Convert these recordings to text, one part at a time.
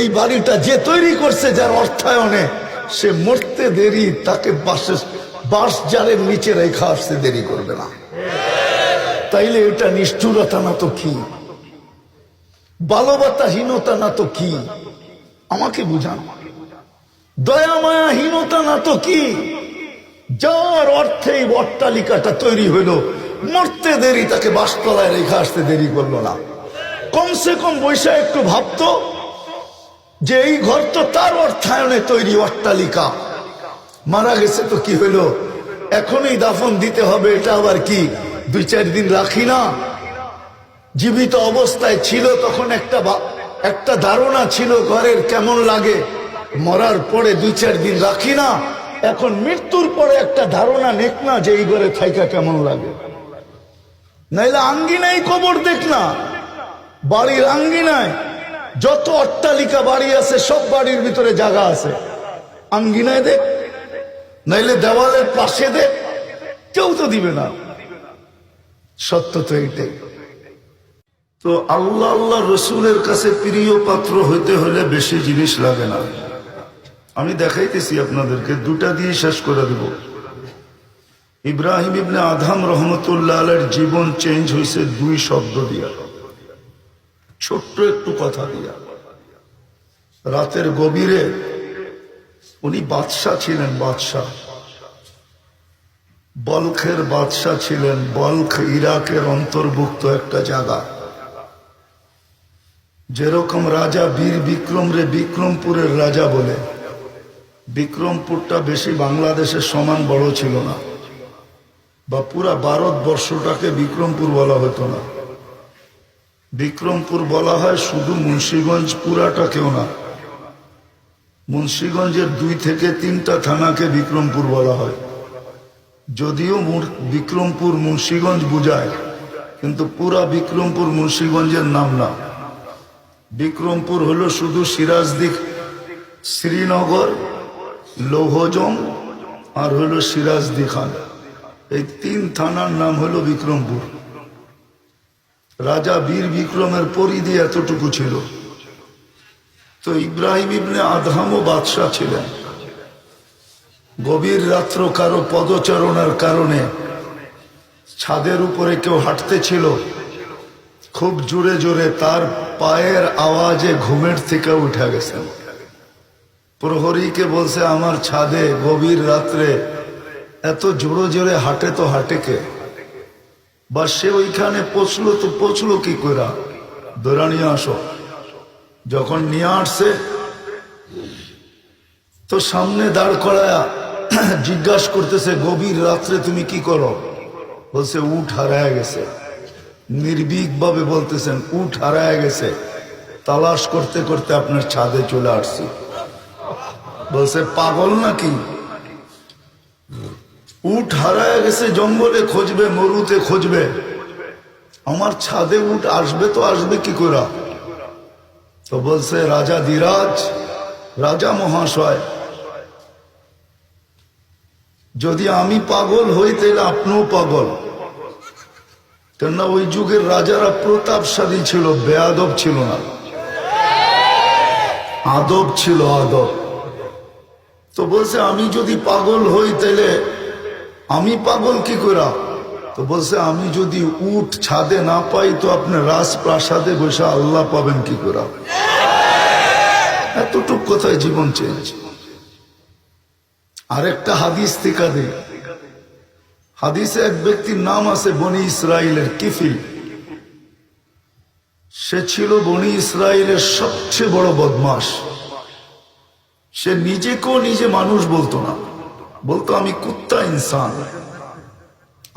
এই বাড়িটা যে তৈরি করছে যার অর্থায়নে সে মরতে দেরি, তাকে বাসে বাস জারের নিচে রেখা আসতে দেরি করবে না। তাইলে এটা নিষ্ঠুরতা না তো কি? বালবাতাহীনতা না তো কি? আমাকে বুঝান। দয়া মায়াহীনতা না তো কি? যার অর্থে এই অট্টালিকাটা তৈরি হইল। মরতে দেরি, তাকে বাসতলায় রেখে আসতে দেরি করল না। কমসে কম বৈশা একটু ভাবতো। যে এই ঘর তো তার অর্থায়নে তৈরি অট্টালিকা। মারা গেছে তো কি হইল এখনই দাফন দিতে হবে, এটা আবার কি? দুই চার দিন রাখি না? জীবিত অবস্থায় ছিল তখন একটা একটা ধারণা ছিল ঘরের কেমন লাগে। মরার পরে দুই চার দিন রাখি না? এখন মৃত্যুর পরে একটা ধারণা নেক না যে এই ঘরে থাইকা কেমন লাগে? নাইলে আঙ্গিনাই কবর দেখ না। বাড়ির আঙ্গিনায় যত অট্টালিকা বাড়ি আছে, সব বাড়ির ভিতরে জায়গা আছে। আঙ্গিনায় দেখ নাইলে দেওয়ালের পাশে দেখ কেউ তো দিবে না। সত্য তো এইটাই। তো আল্লাহ আল্লাহ রসুলের কাছে প্রিয় পাত্র হইতে হলে বেশি জিনিস লাগে না। আমি দেখাইতেছি আপনাদেরকে, দুটা দিয়ে শেষ করে দেব। ইব্রাহিম ইবনে আধাম রহমতুল্লাহ আলের জীবন চেঞ্জ হয়েছে দুই শব্দ দিয়া। ছোট্ট একটু কথা দিয়া রাতের গভীরে উনি বাদশাহ ছিলেন, বাদশাহ। বলখের বাদশাহ ছিলেন, বলখ ইরাকের অন্তর্ভুক্ত একটা জায়গা। যেরকম রাজা বীর বিক্রম রে বিক্রমপুরের রাজা বলে, বিক্রমপুরটা বেশি বাংলাদেশের সমান বড় ছিল না, বা পুরা ভারতবর্ষটাকে বিক্রমপুর বলা হতো না। বিক্রমপুর বলা হয় শুধু মুন্সীগঞ্জ পুরাটাকেও না। মুন্সীগঞ্জের দুই থেকে তিনটা থানাকে বিক্রমপুর বলা হয়। যদিও বিক্রমপুর মুন্সীগঞ্জ বুঝায়, কিন্তু পুরা বিক্রমপুর মুন্সীগঞ্জের নাম না। বিক্রমপুর হলো শুধু সিরাজদিক শ্রীনগর, লৌহজং, আর হলো সিরাজদি খান এই তিন থানার নাম হলো বিক্রমপুর। রাজা বীর বিক্রমের পরিধি এতটুকু ছিল। তো ইব্রাহিম ইবনে আদহামও বাদশাহ ছিলেন। গভীর রাত্র কারও পদচারণার কারণে ছাদের উপরে কেউ হাঁটতে ছিল। খুব জোরে জোরে তার পায়ের আওয়াজে ঘুমের থেকে উঠে গেছেন। প্রহরীকে বলছে, আমার ছাদে গভীর রাত্রে এত জোরে জোরে হাঁটে তো হাঁটে কে? বা সে ওইখানে পচলো তো পচলো কি করে দৌড়া নিয়ে আসো। যখন নিয়ে আসছে, তো সামনে দাঁড় করায়া জিজ্ঞাসা করতেছে, গভীর রাত্রে তুমি কি করো? বলছে, উঠ হারায় গেছে। নির্ভীক ভাবে বলতেছেন, উঠ হারায় গেছে। তালাশ করতে করতে আপনার ছাদে চলে আসছি। বলছে, পাগল নাকি? উঠ হারায় গেছে জঙ্গলে, খুঁজবে, মরুতে খুঁজবে। আমার ছাদে উঠ আসবে তো আসবে কি করে? তো বলছে, রাজা ধীরাজ, রাজা মহাশয়, যদি আমি পাগল হই তাহলে আপনিও পাগল। কেননা ওই যুগের রাজারা প্রতাপশালী ছিল, বেয়াদব ছিল না। আদব ছিল আদব। তো বলছে, আমি যদি পাগল হই তাহলে আমি পাগল কি করা তো বলছে, আমি যদি উঠ ছাদে না পাই, তো আপনি রাজপ্রাসাদে বসে আল্লাহ পাবেন কি করা এতটুক কথায় জীবন চেঞ্জ আরেকটা হাদিস থেকে দে। হাদিসে এক ব্যক্তির নাম আছে বনি ইসরায়েলের কিফিল। সে ছিল বনি ইসরায়েলের সবচেয়ে বড় বদমাস সে নিজেকেও নিজে মানুষ বলতো না। বলতো, আমি কুত্তা ইনসান।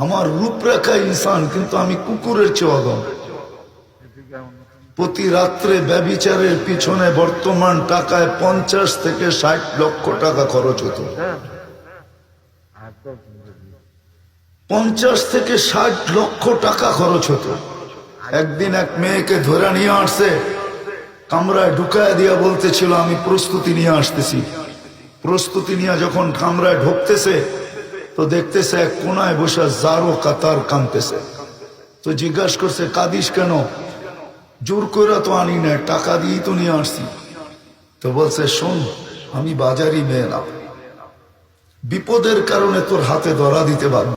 আমার রূপরেখা ইনসান, কিন্তু আমি কুকুরের চেয়ে অগম। প্রতি রাত্রে ব্যবিচারের পিছনে বর্তমান টাকায় পঞ্চাশ থেকে ষাট লক্ষ টাকা খরচ হতো। পঞ্চাশ থেকে ষাট লক্ষ টাকা খরচ হতো। একদিন এক মেয়েকে ধরে নিয়ে আসছে, কামরায় ঢুকায় দিয়া বলতেছিল, আমি প্রস্তুতি নিয়ে আসতেছি। প্রস্তুতি নিয়ে যখন কামরায় ঢুকতেছে, তো দেখতেছে এক কোনায় বসে জারো কাতার কানতেছে তো জিজ্ঞাসা করছে, কাদিস কেন? জোর করে তো আনি না টাকা দিয়েই তো নিয়ে আসছি। তো বলছে, শোন, আমি বাজারই মেয়ে না। বিপদের কারণে তোর হাতে ধরা দিতে পারব